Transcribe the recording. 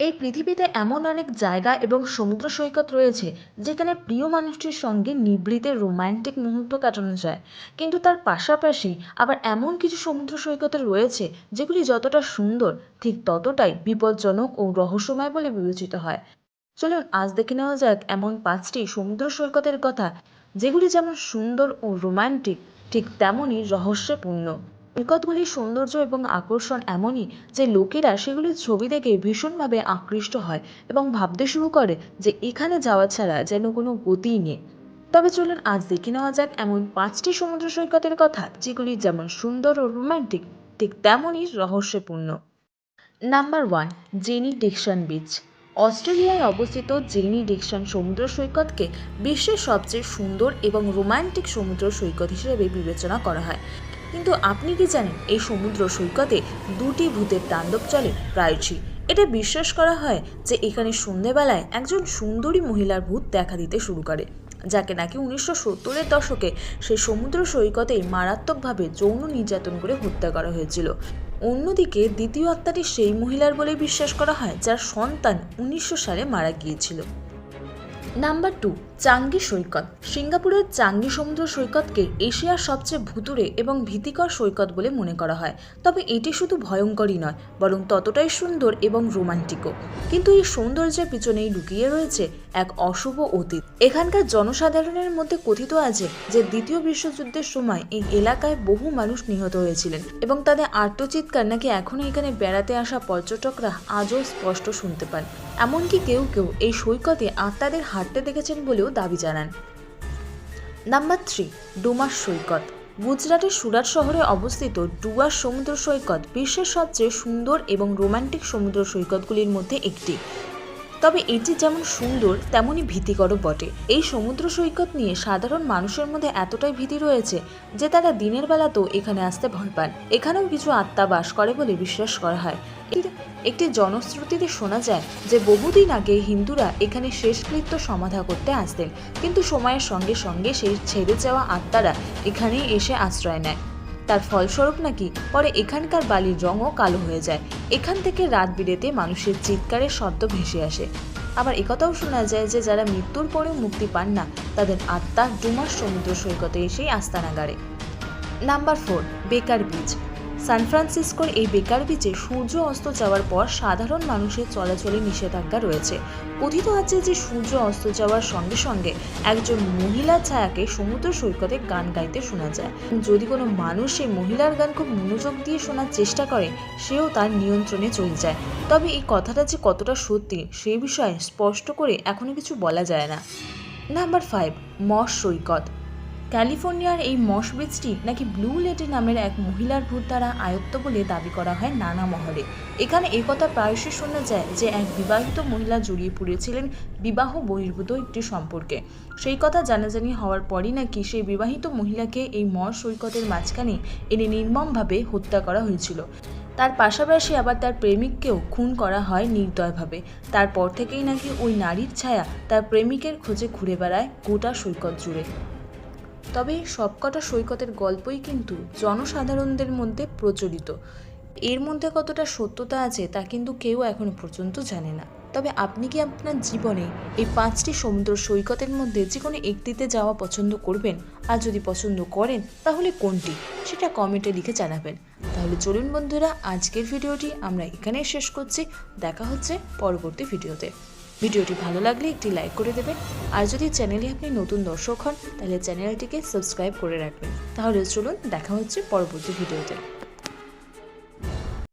এই পৃথিবীতে এমন অনেক জায়গা এবং সমুদ্র সৈকত রয়েছে, যেখানে প্রিয় মানুষটির সঙ্গে নিভৃতে রোম্যান্টিক মুহূর্ত কাটানো যায়। কিন্তু তার পাশাপাশি আবার এমন কিছু সমুদ্র সৈকত রয়েছে, যেগুলি যতটা সুন্দর, ঠিক ততটাই বিপজ্জনক ও রহস্যময় বলে বিবেচিত হয়। চলুন আজ দেখে নেওয়া যাক এমন পাঁচটি সমুদ্র সৈকতের কথা, যেগুলি যেমন সুন্দর ও রোম্যান্টিক ঠিক তেমনই রহস্যপূর্ণ। সৈকতগুলির সৌন্দর্য এবং আকর্ষণ এমনই যে লোকেরা সেগুলির ছবি দেখে ভীষণভাবে আকৃষ্ট হয় এবং ভাবতে শুরু করে যে এখানে যাওয়া ছাড়া যেন কোনো গতিই নেই। তবে চলুন আজ দেখে নেওয়া যাক এমন পাঁচটি সমুদ্র সৈকতের কথা, যেগুলি যেমন সুন্দর ও রোমান্টিক, ঠিক তেমনই রহস্যপূর্ণ। Number one, Jenny Dixon beach. অস্ট্রেলিয়ায় অবস্থিত জেনি ডিকশন সমুদ্র সৈকতকে বিশ্বের সবচেয়ে সুন্দর এবং রোমান্টিক সমুদ্র সৈকত হিসেবে বিবেচনা করা হয়। কিন্তু আপনি কি জানেন, এই সমুদ্র সৈকতে দুটি ভূতের তাণ্ডব চলে প্রায়শই। এটা বিশ্বাস করা হয় যে এখানে সন্ধেবেলায় একজন সুন্দরী মহিলার ভূত দেখা দিতে শুরু করে, যাকে নাকি উনিশশো সত্তরের দশকে সেই সমুদ্র সৈকতেই মারাত্মকভাবে যৌন নির্যাতন করে হত্যা করা হয়েছিল। অন্যদিকে দ্বিতীয় আত্মাটি সেই মহিলার বলে বিশ্বাস করা হয় যার সন্তান উনিশশো সালে মারা গিয়েছিল। নাম্বার টু চাঙ্গি সৈকত। সিঙ্গাপুরের চাঙ্গি সমুদ্র সৈকতকে এশিয়ার সবচেয়ে ভুতুরে এবং ভীতিকর সৈকত বলে মনে করা হয়। তবে এটি শুধু ভয়ঙ্করই নয়, বরং ততটাই সুন্দর এবং রোমান্টিকও। কিন্তু এই সৌন্দর্যের পিছনেই লুকিয়ে রয়েছে এক অশুভ অতীত। এখানকার জনসাধারণের মধ্যে কথিত আছে যে, দ্বিতীয় বিশ্বযুদ্ধের সময় এই এলাকায় বহু মানুষ নিহত হয়েছিলেন এবং তাদের আর্তচিৎকার নাকি এখনও এখানে বেড়াতে আসা পর্যটকরা আজও স্পষ্ট শুনতে পান। এমনকি কেউ কেউ এই সৈকতে আত্মাদের হাঁটতে দেখেছেন বলেও দাবি জানান। নাম্বার থ্রি ডুমাস সৈকত। গুজরাটের সুরাট শহরে অবস্থিত ডুয়ার সমুদ্র সৈকত বিশ্বের সবচেয়ে সুন্দর এবং রোমান্টিক সমুদ্র সৈকতগুলির মধ্যে একটি। তবে এটি যেমন সুন্দর, তেমনই ভীতিকরও বটে। এই সমুদ্র সৈকত নিয়ে সাধারণ মানুষের মধ্যে এতটাই ভীতি রয়েছে যে তারা দিনের বেলাতেও এখানে আসতে ভয় পান। এখানেও কিছু আত্মা বাস করে বলে বিশ্বাস করা হয়। একটি জনশ্রুতিতে শোনা যায় যে বহুদিন আগে হিন্দুরা এখানে শেষকৃত্য সমাধা করতে আসতেন। কিন্তু সময়ের সঙ্গে সঙ্গে সেই ছেড়ে যাওয়া আত্মারা এখানেই এসে আশ্রয় নেয়। তার ফলস্বরূপ নাকি পরে এখানকার বালির রঙও কালো হয়ে যায়। এখান থেকে রাত বিরেতে মানুষের চিৎকারের শব্দ ভেসে আসে। আবার একথাও শোনা যায় যে যারা মৃত্যুর পরেও মুক্তি পান না, তাদের আত্মা দুমাস সমুদ্র সৈকতে এসেই আস্তানাগারে number four, Baker beach San ফ্রান্সিসকোর এই বেকার বিচে সূর্য অস্ত যাওয়ার পর সাধারণ মানুষের চলাচলে নিষেধাজ্ঞা রয়েছে। কথিত আছে যে সূর্য অস্ত যাওয়ার সঙ্গে সঙ্গে একজন মহিলা ছায়াকে সমুদ্র সৈকতে গান গাইতে শোনা যায়। যদি কোনো মানুষ সেই মহিলার গান খুব মনোযোগ দিয়ে শোনার চেষ্টা করে, সেও তার নিয়ন্ত্রণে চলে যায়। তবে এই কথাটা যে কতটা সত্যি সেই বিষয়ে স্পষ্ট করে এখনও কিছু বলা যায় না। নাম্বার ফাইভ মস সৈকত ক্যালিফোর্নিয়ার এই মশ বিচটি নাকি ব্লু লেডি নামের এক মহিলার ভূত দ্বারা আয়ত্ত বলে দাবি করা হয় নানা মহলে। এখানে এই কথা প্রায়শই শোনা যায় যে এক বিবাহিত মহিলা জড়িয়ে পড়েছিলেন বিবাহ বহির্ভূত একটি সম্পর্কে। সেই কথা জানাজানি হওয়ার পরই নাকি সেই বিবাহিত মহিলাকে এই মশ সৈকতের মাঝখানে এনে নির্মমভাবে হত্যা করা হয়েছিল। তার পাশাপাশি আবার তার প্রেমিককেও খুন করা হয় নির্দয়ভাবে। তারপর থেকেই নাকি ওই নারীর ছায়া তার প্রেমিকের খোঁজে ঘুরে বেড়ায় গোটা সৈকত জুড়ে। তবে সবকটা সৈকতের গল্পই কিন্তু জনসাধারণদের মধ্যে প্রচলিত। এর মধ্যে কতটা সত্যতা আছে তা কিন্তু কেউ এখনও পর্যন্ত জানে না। তবে আপনি কি আপনার জীবনে এই পাঁচটি সমুদ্র সৈকতের মধ্যে যে কোনো একটিতে যাওয়া পছন্দ করবেন? আর যদি পছন্দ করেন, তাহলে কোনটি? সেটা কমেন্টে লিখে জানাবেন। তাহলে চলুন বন্ধুরা, আজকের ভিডিওটি আমরা এখানেই শেষ করছি। দেখা হচ্ছে পরবর্তী ভিডিওতে। ভিডিওটি ভালো লাগলে একটি লাইক করে দেবেন। আর যদি চ্যানেলে আপনি নতুন দর্শক হন, তাহলে চ্যানেলটিকে সাবস্ক্রাইব করে রাখবেন। তাহলে চলুন দেখা হচ্ছে পরবর্তী ভিডিওতে।